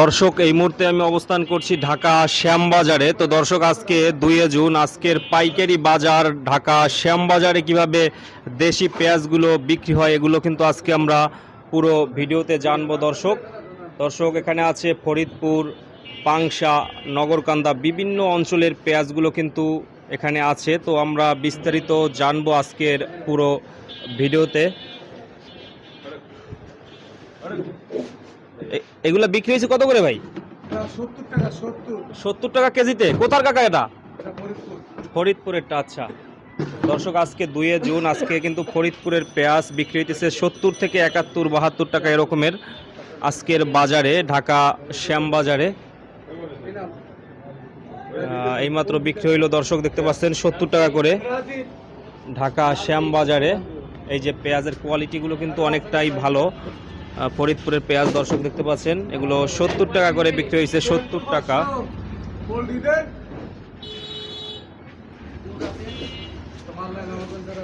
দর্শক, এই মুহূর্তে আমি অবস্থান করছি ঢাকা শ্যামবাজারে। তো দর্শক, আজকে দুই জুন, আজকের পাইকারি বাজার ঢাকা শ্যামবাজারে কীভাবে দেশি পেঁয়াজগুলো বিক্রি হয়, এগুলো কিন্তু আজকে আমরা পুরো ভিডিওতে জানব দর্শক। দর্শক, এখানে আছে ফরিদপুর, পাংশা, নগরকান্দা, বিভিন্ন অঞ্চলের পেঁয়াজগুলো কিন্তু এখানে আছে। তো আমরা বিস্তারিত জানব আজকের পুরো ভিডিওতে। এগুলা বিক্রি হয়েছে কত করে ভাই? সত্তর টাকা কেজিতে? কোথার কাকা এটা? এটা ফরিদপুর। ফরিদপুরেরটা আচ্ছা। দর্শক আজকে দুয়ে জুন আজকে কিন্তু ফরিদপুরের পেঁয়াজ বিক্রি হইতেছে সত্তর থেকে একাত্তর বাহাত্তর টাকা এরকমের আজকের বাজারে ঢাকা শ্যামবাজারে এইমাত্র বিক্রি হইল দর্শক দেখতে পাচ্ছেন সত্তর টাকা করে। ঢাকা শ্যামবাজারে এই যে পেঁয়াজের কোয়ালিটিগুলো কিন্তু অনেকটাই ভালো। ফরিদপুরের পেঁয়াজ দর্শক দেখতে পাচ্ছেন। এগুলো সত্তর টাকা করে বিক্রি হয়েছে, সত্তর টাকা।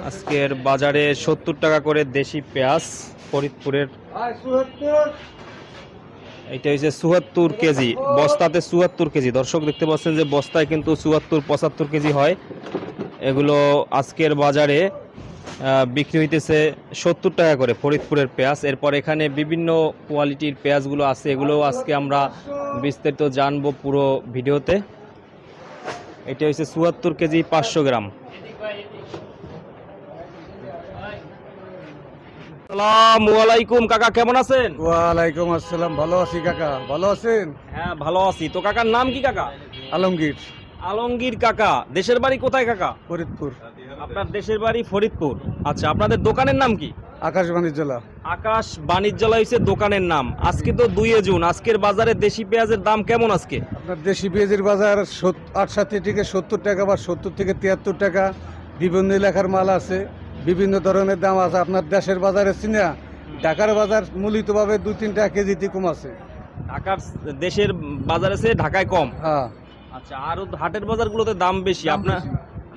আজকের বাজারে সত্তর টাকা করে দেশি পেঁয়াজ ফরিদপুরের। এটা হচ্ছে চুয়াত্তর কেজি, বস্তাতে চুয়াত্তর কেজি। দর্শক দেখতে পাচ্ছেন যে বস্তায় কিন্তু চুয়াত্তর, পঁচাত্তর কেজি হয়। এগুলো আজকের বাজারে বিক্রি হইতেছে সত্তর টাকা করে ফরিদপুরের পেঁয়াজ। এরপর এখানে বিভিন্ন কোয়ালিটির পেঁয়াজগুলো আছে এগুলো আজকে আমরা বিস্তারিত জানব পুরো ভিডিওতে। এটা হচ্ছে চুয়াত্তর কেজি পাঁচশো গ্রাম। আলাইকুম কাকা কেমন আছেন? ওয়ালাইকুম আসসালাম ভালো আছি কাকা ভালো আছেন? হ্যাঁ ভালো আছি। তো কাকার নাম কি কাকা? আলমগীর। আলমগীর কাকা দেশের বাড়ি কোথায় কাকা? ফরিদপুর। আপনার দেশের বাড়ি ফরিদপুর। আচ্ছা আপনাদের দোকানের নাম কি? আকাশ জেলা আকাশ বাণিজ্যালয় হচ্ছে দোকানের নাম। আজকে তো দুইয়ে জুন আজকের বাজারে দেশি পেঁয়াজের দাম কেমন আজকে? আপনার দেশি পেঁয়াজের বাজার আটষট্টি থেকে সত্তর টাকা বা সত্তর থেকে তিয়াত্তর টাকা। বিভিন্ন এলাকার মাল আছে বিভিন্ন ধরনের দাম আছে। আপনার দেশের বাজারে চিনা ঢাকার বাজার মূলিতভাবে দুই তিন টাকা কেজিতে কম আছে। ঢাকার দেশের বাজারে সে ঢাকায় কম? হ্যাঁ। আচ্ছা আর হাটের বাজারগুলোতে দাম বেশি আপনার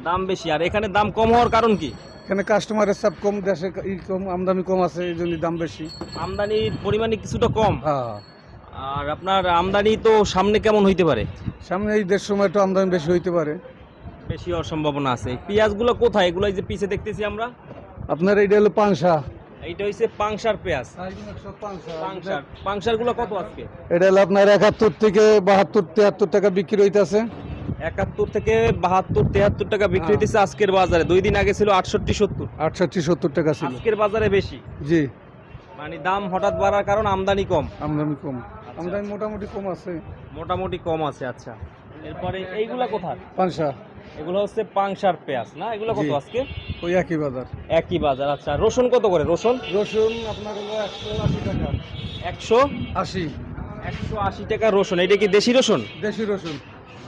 দাম বেশি আর এখানে দাম কম হওয়ার কারণ কি? এখানে কাস্টমারের চাপ কম দেশে কম আমদানি কম আছে এই জন্য দাম বেশি। আমদানির পরিমাণে কিছুটা কম। হ্যাঁ। আর আপনার আমদানি তো সামনে কেমন হইতে পারে? সামনে এই দেড় সময় একটু আমদানি বেশি হইতে পারে। বেশি হওয়ার সম্ভাবনা আছে। পেঁয়াজগুলো কোথায়? এগুলো যে পিছে দেখতেছি আমরা। আপনার এইটা হলো পাংশা এইটা হচ্ছে পাংশার পেঁয়াজ। পাংশার। পাংশারগুলো কত আজকে? এটা হলো আপনার একাত্তর থেকে বাহাত্তর তিয়াত্তর টাকা বিক্রি হইতেছে। একাত্তর থেকে বাহাত্তর তেহাত্তর টাকা বিক্রি হ্যাঁ। হইতেছে আজকের বাজারে। দুই দিন আগে ছিল আটষট্টি সত্তর। আটষট্টি সত্তর টাকা ছিল। আজকের বাজারে বেশি? জি। মানে দাম হঠাৎ বাড়ার কারণ আমদানি কম। আমদানি কম। আমদানি মোটামুটি কম আছে। মোটামুটি কম আছে আচ্ছা। এরপরে এইগুলা কোথায়? পাংশা এগুলো হচ্ছে পাংশার পেঁয়াজ না? এগুলো কত আজকে? ওই একই বাজার। একই বাজার আচ্ছা। রসুন কত করে? রসুন? রসুন আপনার হলো একশো আশি টাকা। একশো? আশি। একশো আশি টাকা রসুন। এটা কি দেশি রসুন? দেশি রসুন।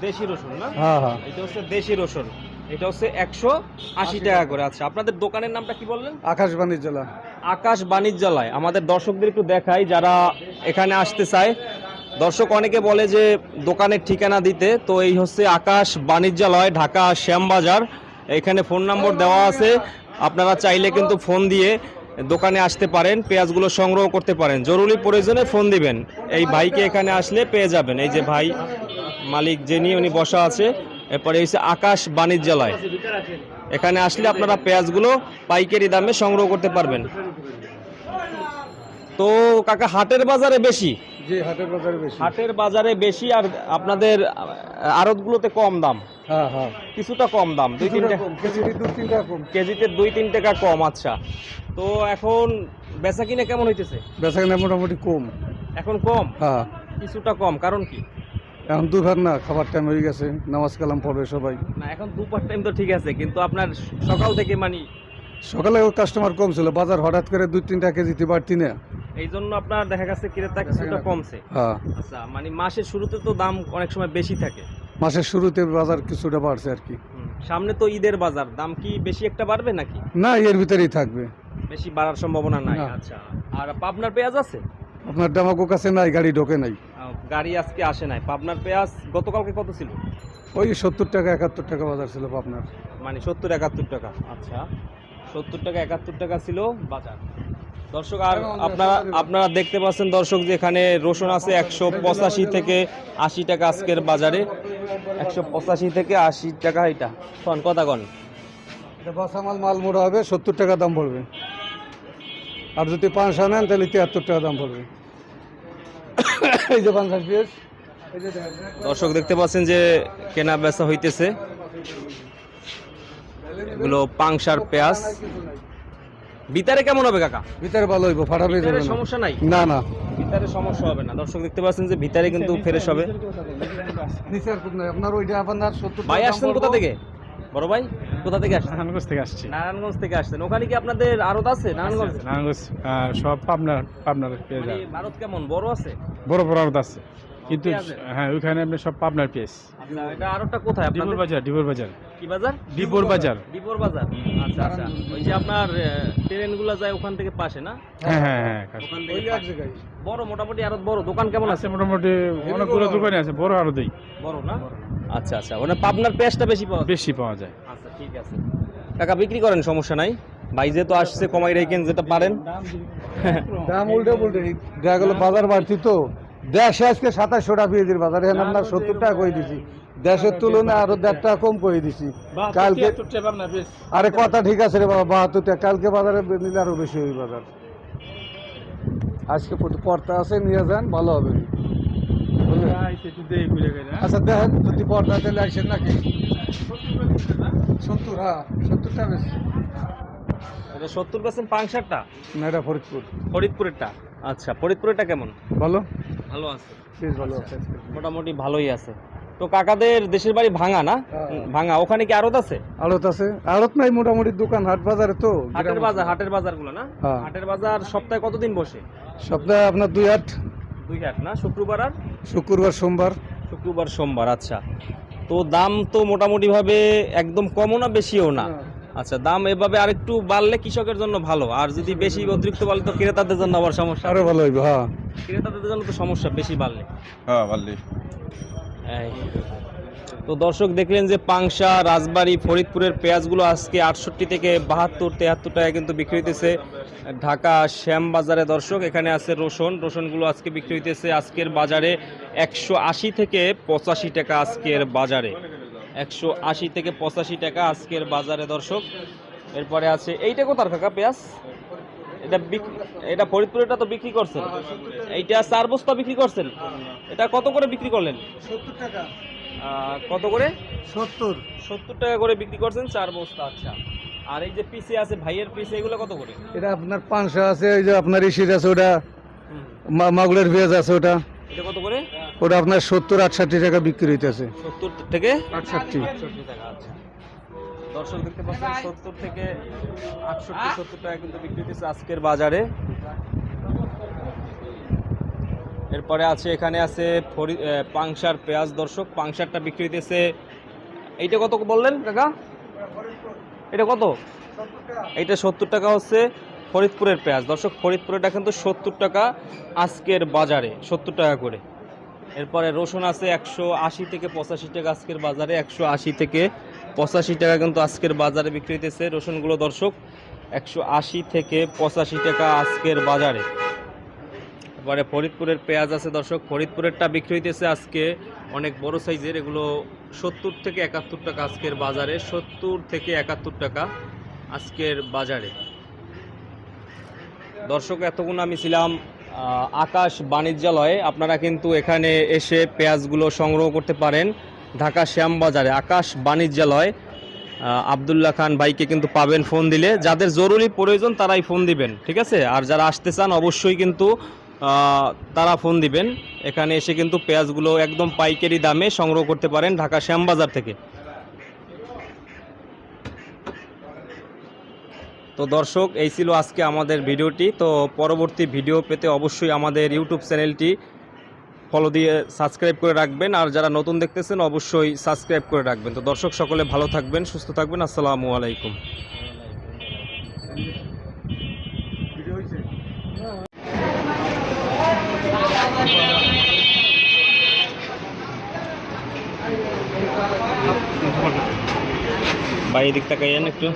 দেশি রসুন না? হ্যাঁ হ্যাঁ। এটা হচ্ছে দেশি রসুন। এটা হচ্ছে একশো আশি টাকা করে। আচ্ছা আপনাদের দোকানের নামটা কি বললেন? আকাশ জেলা। আকাশ বাণিজ্যালয় আমাদের দর্শকদের একটু দেখাই যারা এখানে আসতে চায় দর্শক, অনেকে বলে যে দোকানের ঠিকানা দিতে, তো এই হচ্ছে আকাশ বাণিজ্যালয়, ঢাকা শ্যামবাজার। এখানে ফোন নম্বর দেওয়া আছে। আপনারা চাইলে কিন্তু ফোন দিয়ে দোকানে আসতে পারেন, পেঁয়াজগুলো সংগ্রহ করতে পারেন। জরুরি প্রয়োজনে ফোন দিবেন। এই ভাইকে এখানে আসলে পেয়ে যাবেন। এই যে ভাই মালিক যিনি, উনি বসা আছে। এরপরে হচ্ছে আকাশ বাণিজ্যালয়। এখানে আসলে আপনারা পেঁয়াজগুলো পাইকারি দামে সংগ্রহ করতে পারবেন। তো কাকা, হাটের বাজারে বেশি? জি হাটের বাজারে বেশি। হাটের বাজারে বেশি আর আপনাদের আড়তগুলোতে কম দাম। হ্যাঁ হ্যাঁ। কিছুটা কম দাম দুই তিন টাকা কেজিতে দু তিন টাকা কম। কেজিতে দুই তিন টাকা কম আচ্ছা। তো এখন বেচা কিনে কেমন হইতেছে? বেচা কিনা মোটামুটি কম। এখন কম? হ্যাঁ। কিছুটা কম কারণ কি? এখন দুপুর না খাবার টাইম হয়ে গেছে নামাজ কালাম পড়বে সবাই। না এখন দুপার টাইম তো ঠিক আছে কিন্তু আপনার সকাল থেকে মানে সকালে কাস্টমার কম ছিল বাজার হঠাৎ করে দুই তিনটা কেজিতে বাড়তি না। এই জন্য আপনার দেখা গেছে ক্রেতা কিছুটা কমছে। হ্যাঁ। আচ্ছা মানে মাসের শুরুতে তো দাম অনেক সময় বেশি থাকে। মাসের শুরুতে বাজার কিছুটা বাড়ছে আর কি। সামনে তো ঈদের বাজার দাম কি বেশি একটা বাড়বে নাকি? না এর ভিতরেই থাকবে। বেশি বাড়ার সম্ভাবনা নাই আচ্ছা। আর পাবনার পেঁয়াজ আছে? আপনার ডামাকো কাছে নাই গাড়ি ঢোকে নাই। গাড়ি আজকে আসে নাই। পাবনার পেঁয়াজ গতকালকে কত ছিল? ওই সত্তর টাকা একাত্তর টাকা বাজার ছিল আপনার মানে সত্তর একাত্তর টাকা। আচ্ছা সত্তর টাকা একাত্তর টাকা ছিল বাজার। দর্শক আর আপনারা আপনারা দেখতে পাচ্ছেন দর্শক যে এখানে রসুন আছে একশো পঁচাশি থেকে আশি টাকা আজকের বাজারে। একশো পঁচাশি থেকে আশি টাকা এটা। কন কথা কন। এটা বসামাল মাল মোড়া হবে সত্তর টাকা দাম পড়বে। আর যদি পাঁচশো নেন তাহলে তিয়াত্তর টাকা দাম পড়বে। এই যে পঞ্চাশ পিস। দর্শক দেখতে পাচ্ছেন যে কেনা বেচা হইতেছে। এগুলো পাংশার পেঁয়াজ। ভিতরে কেমন হবে কাকা? ভিতরে ভালো হইব ফাটাবে ভিতরে সমস্যা নাই? না না। ভিতরে সমস্যা হবে না। দর্শক দেখতে পাচ্ছেন যে ভিতরে কিন্তু ফ্রেশ হবে। নিচে আর খুব নাই আপনার ওইটা আপনার সত্তর ভাই আসছেন কোথা থেকে? বড় ভাই কোথা থেকে আসছেন? নারায়ণগঞ্জ থেকে আসছি। নারায়ণগঞ্জ থেকে আসছেন। ওখানে কি আপনাদের আড়ত আছে? নারায়ণগঞ্জ? নারায়ণগঞ্জ আহ, সব পাবনার পাবনার পেঁয়াজ মানে ভারত কেমন? বড় আছে? বড় বড় আড়ত আছে। কিন্তু হ্যাঁ ওইখানে আপনি সব পাবনার পেস আচ্ছা এটা কোথায়? ডিবুর বাজার ডিবুর বাজার কি বাজার? ডিবুর বাজার ডিপোর বাজার আচ্ছা আচ্ছা। ওই যে আপনার ট্রেনগুলো যায় ওখান থেকে পাশে না? হ্যাঁ হ্যাঁ হ্যাঁ ওখান থেকে বড় মোটামুটি আরও বড়। দোকান কেমন আছে? মোটামুটি অনেকগুলো দোকানে আছে বড় না? আচ্ছা আচ্ছা। ওখানে পাবনার পেঁয়াজটা বেশি পাওয়া বেশি পাওয়া যায়। আচ্ছা ঠিক আছে। টাকা বিক্রি করেন সমস্যা নাই। ভাই যেহেতু আসছে কমাই রেখেন যেটা পারেন। দাম উল্টে উল্টে দেখা গেল বাজার বাড়তি তো। দেশে আজকে সাতাশশো টাকা পেঁয়াজের বাজার এখানে আপনার সত্তর টাকা করে দিছি? দেশের তুলনায় আরও দেড় টাকা কম করে দিছি। কালকে আরে কথা ঠিক আছে রে বাবা বাহাত্তর টাকা। কালকে বাজারে নিলে আরও বেশি ওই বাজার। আজকে প্রতি পর্তা আছে নিয়ে যান ভালো হবে। আচ্ছা দেখেন যদি পর্দা তাহলে আসেন নাকি? সত্তর হ্যাঁ সত্তর টাকা বেশি। এটা সত্তর পার্সেন্ট পাংশারটা? না এটা ফরিদপুর। ফরিদপুরেরটা। আচ্ছা ফরিদপুরেরটা কেমন? ভালো। ভালো আছে। বেশ ভালো আছে মোটামুটি ভালোই আছে। তো কাকাদের দেশের বাড়ি ভাঙা না? হ্যাঁ। ভাঙা ওখানে কি আড়ত আছে? আড়ত আছে। আড়ত নাই মোটামুটি দোকান হাট বাজারে তো হাটের বাজার হাটের বাজারগুলো না? হ্যাঁ। হাটের বাজার সপ্তাহে কতদিন বসে? সপ্তাহে আপনার দুই হাট। দুই হাট না? শুক্রবার আর? শুক্রবার সোমবার। শুক্রবার সোমবার আচ্ছা। তো দাম তো মোটামুটি ভাবে একদম কমও না বেশিও না। আচ্ছা দাম এভাবে আরেকটু বাড়লে কৃষকের জন্য ভালো। আর যদি বেশি অতিরিক্ত বাড়লে তো ক্রেতাদের জন্য আবার সমস্যা। আরও ভালো হইব হ্যাঁ। ক্রেতাদের জন্য তো সমস্যা বেশি বাড়লে। হ্যাঁ এই। তো দর্শক দেখলেন যে পাংশা রাজবাড়ি ফরিদপুরের পেঁয়াজগুলো আজকে আটষট্টি থেকে বাহাত্তর তেহাত্তর টাকা কিন্তু বিক্রি হইতেছে। ঢাকা শ্যামবাজারে দর্শক এখানে আছে রসুন। রসুনগুলো আজকে বিক্রি হইতেছে আজকের বাজারে একশো আশি থেকে পঁচাশি টাকা আজকের বাজারে। একশো আশি থেকে পঁচাশি টাকা আজকের বাজারে দর্শক। এরপরে আছে এইটা কোথার কাকা পেঁয়াজ? এটা এটা ফরিদপুরেরটা তো বিক্রি করছেন। এইটা চার বস্তা বিক্রি করছেন। এটা কত করে বিক্রি করলেন? সত্তর টাকা। কত করে? সত্তর। সত্তর টাকা করে বিক্রি করছেন চার বস্তা আচ্ছা। আর এই যে পিসে আছে ভাইয়ের পিসে এগুলো কত করে? এটা আপনার পাঁচশো আছে এই যে আপনার ইসির আছে ওটা মাগুরের পেঁয়াজ আছে ওটা। এটা কত করে? ওটা আপনার সত্তর আটষট্টি টাকা বিক্রি হইতেছে। সত্তর থেকে? আটষট্টি। টাকা আচ্ছা। দর্শক দেখতে পাচ্ছেন সত্তর থেকে আটষট্টি সত্তর টাকা কিন্তু বিক্রি হতেছে আজকের বাজারে। এরপরে আছে এখানে আছে ফরি পাংশার পেঁয়াজ দর্শক পাংশারটা বিক্রি হইতেছে এইটা কত বললেন কাকা? এটা কত? এইটা সত্তর টাকা হচ্ছে। ফরিদপুরের পেঁয়াজ। দর্শক ফরিদপুরেরটা কিন্তু সত্তর টাকা আজকের বাজারে, সত্তর টাকা করে। এরপরে রসুন আছে একশো আশি থেকে পঁচাশি টাকা আজকের বাজারে, একশো আশি থেকে পঁচাশি টাকা কিন্তু আজকের বাজারে বিক্রি হইতেছে রসুনগুলো। দর্শক, একশো আশি থেকে পঁচাশি টাকা আজকের বাজারে। এরপরে ফরিদপুরের পেঁয়াজ আছে দর্শক, ফরিদপুরেরটা বিক্রি হইতেছে আজকে অনেক বড় সাইজের, এগুলো সত্তর থেকে একাত্তর টাকা আজকের বাজারে, সত্তর থেকে একাত্তর টাকা আজকের বাজারে। দর্শক এতক্ষণ আমি ছিলাম আকাশ বাণিজ্যালয়ে। আপনারা কিন্তু এখানে এসে পেঁয়াজগুলো সংগ্রহ করতে পারেন ঢাকা শ্যামবাজারে আকাশ বাণিজ্যালয়। আহ, আবদুল্লাহ খান ভাইকে কিন্তু পাবেন ফোন দিলে। যাদের জরুরি প্রয়োজন তারাই ফোন দিবেন ঠিক আছে? আর যারা আসতে চান অবশ্যই কিন্তু তারা ফোন দিবেন। এখানে এসে কিন্তু পেঁয়াজগুলো একদম পাইকারি দামে সংগ্রহ করতে পারেন ঢাকা শ্যামবাজার থেকে। তো দর্শক, এই ছিল আজকে আমাদের ভিডিওটি। তো পরবর্তী ভিডিও পেতে অবশ্যই আমাদের ইউটিউব চ্যানেলটি ফলো দিয়ে সাবস্ক্রাইব করে রাখবেন। আর যারা নতুন দেখতেছেন, অবশ্যই সাবস্ক্রাইব করে রাখবেন। তো দর্শক, সকলে ভালো থাকবেন, সুস্থ থাকবেন। আসসালামু আলাইকুম। ভাই, এদিক তাকাইয়েন একটু।